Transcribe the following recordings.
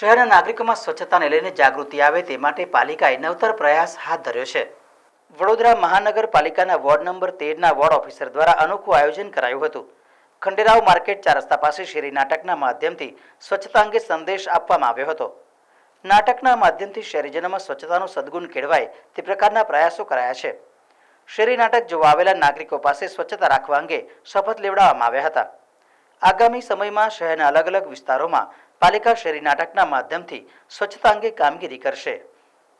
શહેરના નાગરિકોમાં સ્વચ્છતાને લઈને જાગૃતિ આવે તે માટે પાલિકાએ નવતર પ્રયાસ હાથ ધર્યો છે. વડોદરા મહાનગરપાલિકાના વોર્ડ નંબર તેરના વોર્ડ ઓફિસર દ્વારા અનોખું આયોજન કરાયું હતું. ખંડેરાવ માર્કેટ ચાર રસ્તા પાસે શેરી નાટકના માધ્યમથી સ્વચ્છતા અંગે સંદેશ આપવામાં આવ્યો હતો. નાટકના માધ્યમથી શહેરીજનોમાં સ્વચ્છતાનો સદગુણ કેળવાય તે પ્રકારના પ્રયાસો કરાયા છે. શેરી નાટક જોવા આવેલા નાગરિકો પાસે સ્વચ્છતા રાખવા અંગે શપથ લેવડાવવામાં આવ્યા હતા. આગામી સમયમાં શહેરના અલગ અલગ વિસ્તારોમાં પાલિકા શેરી નાટકના માધ્યમથી સ્વચ્છતા અંગે કામગીરી કરશે.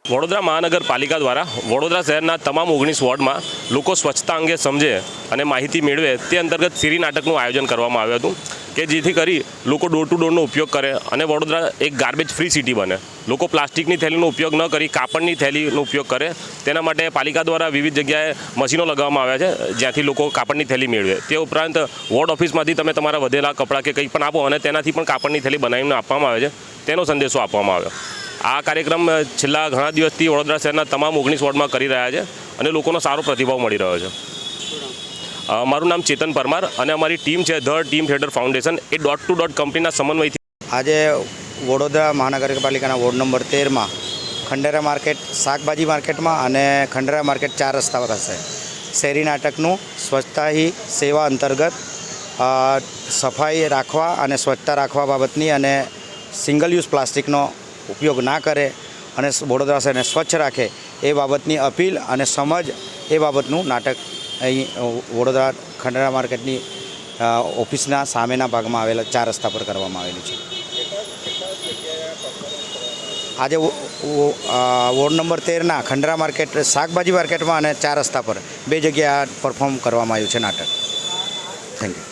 વડોદરા મહાનગરપાલિકા દ્વારા વડોદરા શહેરના તમામ ઓગણીસ વોર્ડમાં લોકો સ્વચ્છતા અંગે સમજે અને માહિતી મેળવે તે અંતર્ગત સિરી નાટકનું આયોજન કરવામાં આવ્યું હતું. કે જેથી કરી લોકો ડોર ટુ ડોરનો ઉપયોગ કરે અને વડોદરા એક ગાર્બેજ ફ્રી સિટી બને. લોકો પ્લાસ્ટિકની થેલીનો ઉપયોગ ન કરી, કાપડની થેલીનો ઉપયોગ કરે. તેના માટે પાલિકા દ્વારા વિવિધ જગ્યાએ મશીનો લગાવવામાં આવ્યા છે, જ્યાંથી લોકો કાપડની થેલી મેળવે. તે ઉપરાંત વોર્ડ ઓફિસમાંથી તમે તમારા વધેલા કપડાં કે કંઈ પણ આપો અને તેનાથી પણ કાપડની થેલી બનાવીને આપવામાં આવે છે, તેનો સંદેશો આપવામાં આવ્યો. આ કાર્યક્રમ છેલ્લા ઘણા દિવસથી વડોદરા શહેરના તમામ ઓગણીસ વોર્ડમાં કરી રહ્યા છે અને લોકોનો સારો પ્રતિભાવ મળી રહ્યો છે. મારું નામ ચેતન પરમાર અને અમારી ટીમ છે the team theatre foundation. A dot two dot કંપનીના સમન્વયથી આજે વડોદરા મહાનગરપાલિકાના વોર્ડ નંબર તેરમાં ખંડેરા માર્કેટ, શાકભાજી માર્કેટમાં અને ખંડેરા માર્કેટ ચાર રસ્તા પર હશે શેરી નાટકનું સ્વચ્છતા હી સેવા અંતર્ગત સફાઈ રાખવા અને સ્વચ્છતા રાખવા બાબતની અને સિંગલ યુઝ પ્લાસ્ટિકનો ઉપયોગ ના કરે અને વડોદરા શહેરને સ્વચ્છ રાખે એ બાબતની અપીલ અને સમજ એ બાબતનું નાટક અહીં વડોદરા ખંડેરા માર્કેટની ઓફિસના સામેના ભાગમાં આવેલા ચાર રસ્તા પર કરવામાં આવેલું છે. આજે વોર્ડ નંબર તેરના ખંડરા માર્કેટ, શાકભાજી માર્કેટમાં અને ચાર રસ્તા પર બે જગ્યા પરફોર્મ કરવામાં આવ્યું છે નાટક. Thank you.